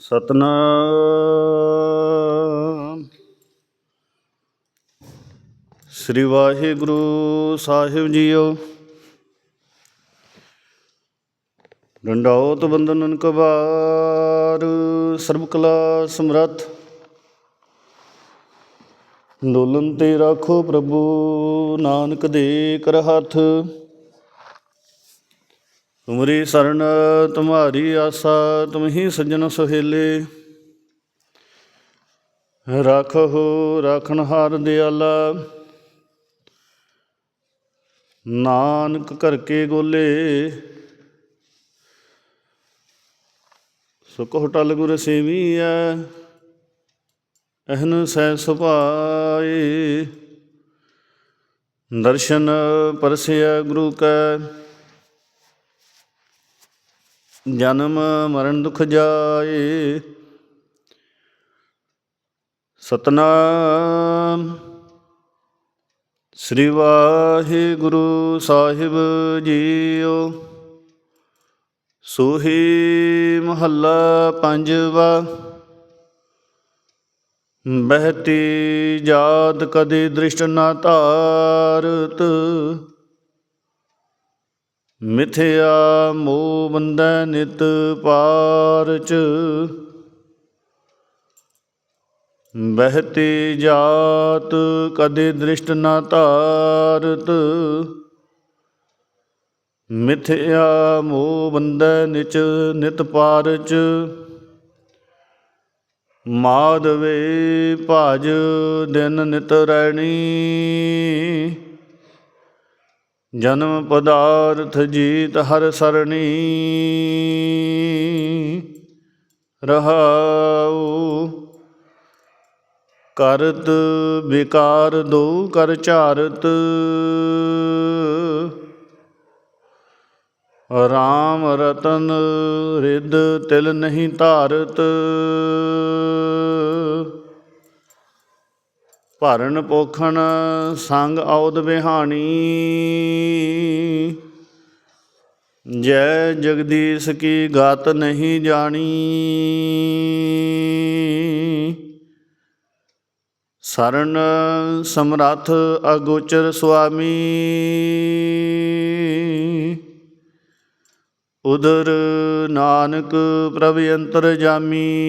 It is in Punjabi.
ਸਤਨਾਮ। ਸ੍ਰੀ ਵਾਹਿਗੁਰੂ ਸਾਹਿਬ ਜੀਓ। ਡੰਡਾਉਤ ਬੰਦਨਨ ਕਬਾਰ, ਸਰਬ ਕਲਾ ਸਮਰੱਥ। ਡੋਲਨ ਤੇ ਰੱਖੋ ਪ੍ਰਭੂ ਨਾਨਕ ਦੇ ਕਰ ਹੱਥ ਤੁਮਰੀ ਸਰਨ, ਤੁਮਾਰੀ ਆਸਾ, ਤੁਮਹੀ ਸੱਜਣ ਸੁਹੇਲੇ। ਰਾਖੋ ਰਾਖਣ ਹਾਰ ਦਿਆਲਾ। ਨਾਨਕ ਘਰ ਕੇ ਗੋਲੇ। ਸੁਖ ਹੋਟਲ ਗੁਰ ਸੇਵੀਐ, ਅਹਨ ਸੈ ਸੁਭਾਏ। ਦਰਸ਼ਨ ਪਰਸਿਆ ਗੁਰੂ ਕੈ। ਜਨਮ ਮਰਨ ਦੁਖ ਜਾਏ। ਸਤਨਾਮ। ਸ੍ਰੀ ਵਾਹਿਗੁਰੂ ਸਾਹਿਬ ਜੀਓ। ਸੋਹੀ ਮਹੱਲਾ ਪੰਜਵਾ। ਬਹਿਤੀ ਜਾਤ ਕਦੇ ਦ੍ਰਿਸ਼ਟ ਨਾ ਧਾਰਤ। ਮਿਥਿਆ ਮੋਹ ਬੰਧੈ ਨਿਤ ਪਾਰਚ। ਬਹਿਤੀ ਜਾਤ ਕਦੇ ਦ੍ਰਿਸ਼ਟ ਨਾ ਧਾਰਤ। ਮਿਥਿਆ ਮੋਹ ਬੰਧੈ ਨਿਚ ਨਿਤ ਪਾਰਚ। ਮਾਧਵੇ ਭਜ ਦਿਨ ਨਿਤ ਰੈਣੀ। ਜਨਮ ਪਦਾਰਥ ਜੀਤ ਹਰ ਸਰਣੀ। ਰਹਾਉ ਕਰਤ ਵਿਕਾਰ ਦੋ ਕਰ ਚਾਰਤ। ਰਾਮ ਰਤਨ ਰਿੱਧ ਤਿਲ ਨਹੀਂ ਧਾਰਤ। ਭਰਨ ਪੋਖਣ ਸੰਗ ਔਦ ਬਿਹਾਣੀ। ਜੈ ਜਗਦੀਸ਼ ਕੀ ਗਾਤ ਨਹੀਂ ਜਾਣੀ। ਸਰਨ ਸਮਰੱਥ ਅਗੋਚਰ ਸੁਆਮੀ। ਉਦਰ ਨਾਨਕ ਪ੍ਰਭ ਅੰਤਰ ਜਾਮੀ।